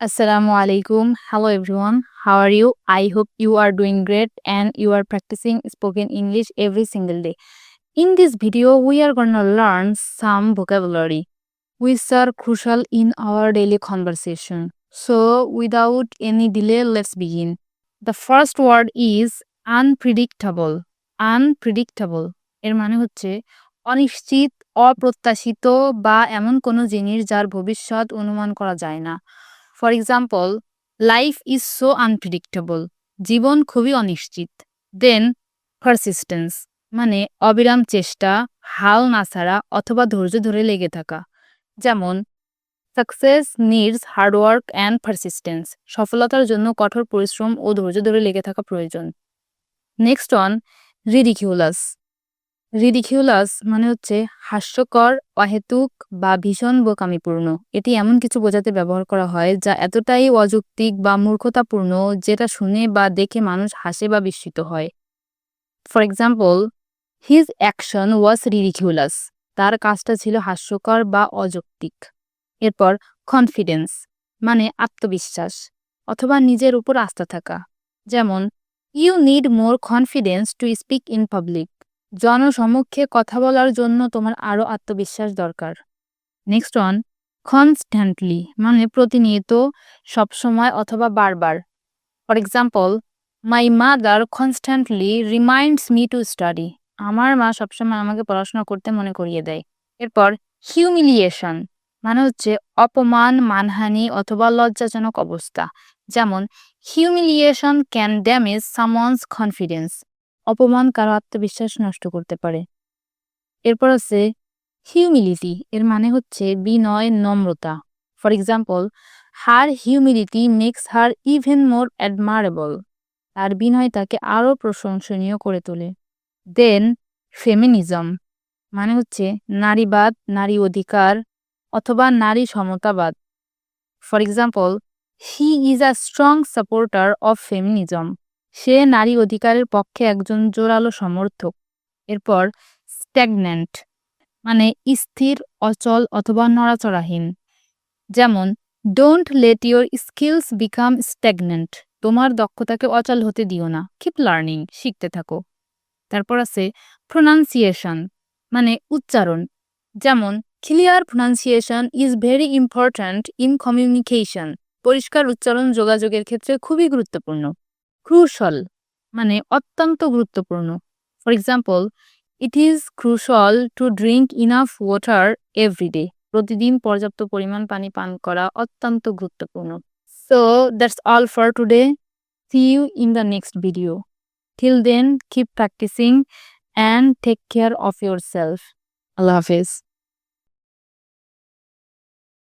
Assalamu alaikum. Hello everyone. How are you? I hope you are doing great and you are practicing spoken English every single day. In this video, we are to learn some vocabulary which are crucial in our daily conversation. So, without any delay, let's begin. The first word is unpredictable. Unpredictable এর মানে হচ্ছে অনিশ্চিত অপ্রত্যাশিত বা এমন কোনো জিনিস যার ভবিষ্যৎ অনুমান করা যায় না for example life is so unpredictable জীবন খুবই অনিশ্চিত। দেন পারসিস্টেন্স মানে অবিরাম চেষ্টা, হাল না ছাড়া অথবা ধৈর্য ধরে লেগে থাকা। যেমন success needs hard work and persistence সফলতার জন্য কঠোর পরিশ্রম ও ধৈর্য ধরে লেগে থাকা প্রয়োজন। নেক্সট অন রিডিকিউলাস রিডিকিউলাস মানে হচ্ছে হাস্যকর, অহেতুক বা ভীষণ বোকামিপূর্ণ। এটি এমন কিছু বোঝাতে ব্যবহার করা হয় যা এতটাই অযৌক্তিক বা মূর্খতাপূর্ণ যেটা শুনে বা দেখে মানুষ হাসে বা বিস্মিত হয়। For example his action was ridiculous তার কাজটা ছিল হাস্যকর বা অযৌক্তিক। এরপর কনফিডেন্স মানে আত্মবিশ্বাস অথবা নিজের উপর আস্থা থাকা। যেমন you need more confidence to speak in public জনসমক্ষে কথা বলার জন্য তোমার আরও আত্মবিশ্বাস দরকার। নেক্সট অন কনস্ট্যান্টলি মানে প্রতিনিয়ত, সবসময় অথবা বারবার। For example my mother constantly reminds me to study আমার মা সবসময় আমাকে পড়াশোনা করতে মনে করিয়ে দেয়। এরপর হিউমিলিয়েশন মানে হচ্ছে অপমান, মানহানি অথবা লজ্জাজনক অবস্থা। যেমন humiliation can damage someone's confidence অপমান কারও আত্মবিশ্বাস নষ্ট করতে পারে। এরপর আছে হিউমিলিটি এর মানে হচ্ছে বিনয়, নম্রতা। For example her humility makes her even more admirable তার বিনয় তাকে আরও প্রশংসনীয় করে তোলে। দেন ফেমিনিজম মানে হচ্ছে নারীবাদ, নারী অধিকার, অথবা নারী সমতাবাদ। For example he is a strong supporter of feminism সে নারী অধিকারের পক্ষে একজন জোরালো সমর্থক, এরপর স্ট্যাগন্যান্ট মানে স্থির, অচল অথবা নড়াচড়াহীন। যেমন don't let your skills become stagnant তোমার দক্ষতাকে অচল হতে দিও না। কিপ লার্নিং শিখতে থাকো। তারপর আছে প্রোনাউন্সিয়েশন মানে উচ্চারণ। যেমন clear pronunciation is very important in communication পরিষ্কার উচ্চারণ যোগাযোগের ক্ষেত্রে খুবই গুরুত্বপূর্ণ। ক্রুশল মানে অত্যন্ত গুরুত্বপূর্ণ। For example it is crucial to drink enough water every day প্রতিদিন পর্যাপ্ত পরিমাণ পানি পান করা অত্যন্ত গুরুত্বপূর্ণ। So that's all for today see you in the next video till then keep practising and take care of yourself Allah Hafiz.